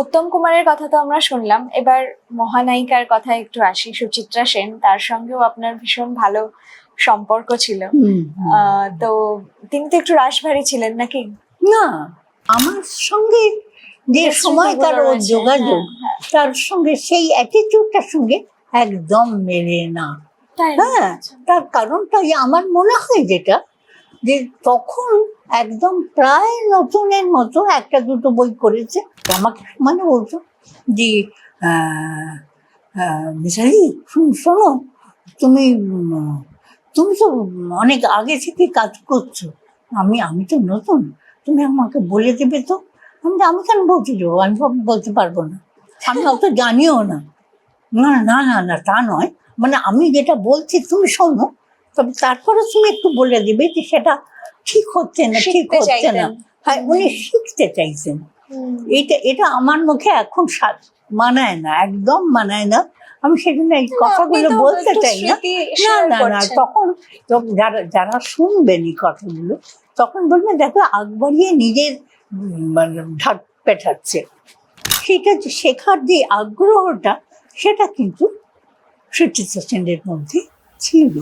উত্তম কুমারের কথা তো আমরা শুনলাম। এবার মহানায়িকার কথা একটু আসি সুচিত্রা সেন। তার সঙ্গেও আপনার ভীষণ ভালো সম্পর্ক ছিল। তো তিনি তো একটু রাশভারী ছিলেন নাকি? না আমার সঙ্গে যে ওর রয়েছে, যোগাযোগ হ্যাঁ, তার সঙ্গে সেই অ্যাটিটিউডটার সঙ্গে একদম মেলে না? হ্যাঁ তার কারণটাই আমার মনে হয় যেটা যে তখন একদম প্রায় নতুনের মতো একটা দুটো বই করেছে। আমাকে মানে বলতো যে আহ, শুন তুমি তুমি তো অনেক আগে থেকে কাজ করছ। আমি আমি তো নতুন তুমি আমাকে বলে দেবে তো? আমি আমি কেন বলতে যাব আমি বল- বলতে পারব না। আমি অত জানিও না। না না না না তা নয়। মানে আমি যেটা বলছি তুমি শোনো। তবে তারপরে তুমি একটু বলে দিবে যে সেটা ঠিক হচ্ছে না ঠিক হচ্ছে না। হ্যাঁ উনি শিখতে চাইছেন। এটা এটা আমার মুখে এখন মানায় না একদম মানায় না। আমি সেজন্য এই কথাগুলো বলতে চাই না। না না না তখন যারা যারা শুনবেন এই কথাগুলো তখন বলবেন দেখো আগ বাড়িয়ে নিজের মানে ঢাক পেঠাচ্ছে সেটা যে শেখার যে আগ্রহটা সেটা কিন্তু সুচিত্রা সেনের মধ্যে ছিল।